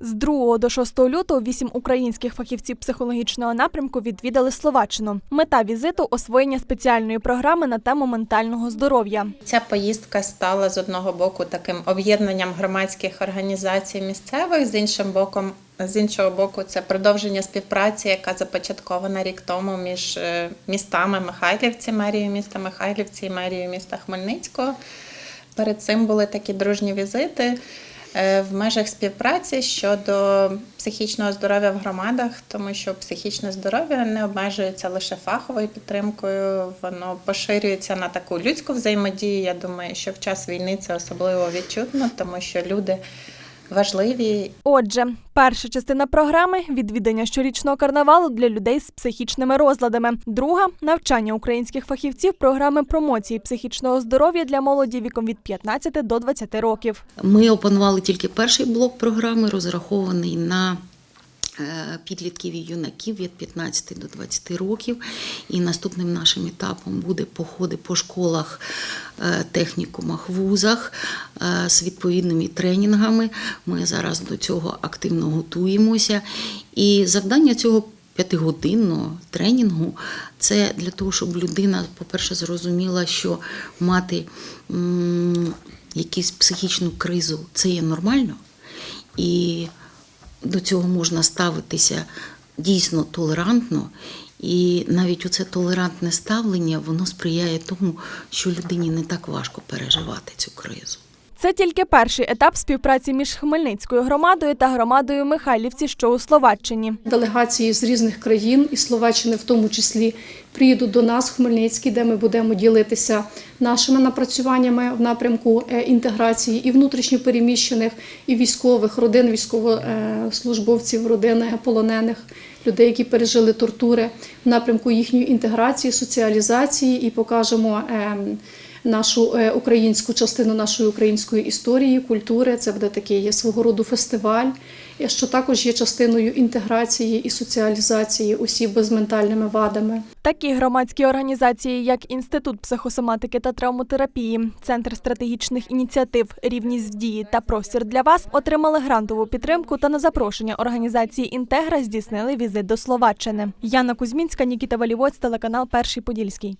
З 2 до 6 лютого вісім українських фахівців психологічного напрямку відвідали Словаччину. Мета візиту освоєння спеціальної програми на тему ментального здоров'я. Ця поїздка стала з одного боку таким об'єднанням громадських організацій місцевих, з іншим боком. З іншого боку, це продовження співпраці, яка започаткована рік тому між е, містами Михайлівці, мерією міста Михайлівці і мерією міста Хмельницького. Перед цим були такі дружні візити в межах співпраці щодо психічного здоров'я в громадах, тому що психічне здоров'я не обмежується лише фаховою підтримкою, воно поширюється на таку людську взаємодію. Я думаю, що в час війни це особливо відчутно, тому що люди важливі Отже, перша частина програми відвідання щорічного карнавалу для людей з психічними розладами. Друга навчання українських фахівців програми промоції психічного здоров'я для молоді віком від 15 до 20 років. Ми опанували тільки перший блок програми, розрахований на підлітків і юнаків від 15 до 20 років. І наступним нашим етапом буде походи по школах, е, технікумах, вузах е, з відповідними тренінгами. Ми зараз до цього активно готуємося. І завдання цього п'ятигодинного тренінгу це для того, щоб людина, по-перше, зрозуміла, що мати якусь психічну кризу це є нормально, і до цього можна ставитися дійсно толерантно. І навіть оце толерантне ставлення воно сприяє тому, що людині не так важко переживати цю кризу. Це тільки перший етап співпраці між Хмельницькою громадою та громадою Михайлівці, що у Словаччині. Делегації з різних країн, і Словаччини в тому числі, приїдуть до нас в Хмельницький, де ми будемо ділитися нашими напрацюваннями в напрямку е, інтеграції і внутрішньопереміщених, і військових родин, військовослужбовців, родин полонених, людей, які пережили тортури, в напрямку їхньої інтеграції, соціалізації, і покажемо. Нашу е, українську частину нашої української історії, культури це буде такий свого роду фестиваль, е, що також є частиною інтеграції і соціалізації осіб з ментальними вадами. Такі громадські організації, як Інститут психосоматики та травмотерапії, Центр стратегічних ініціатив, рівність в дії та простір для вас отримали грантову підтримку та на запрошення організації Інтегра здійснили візит до Словаччини. Яна Кузьмінська, Нікіта Валівоць, телеканал Перший Подільський.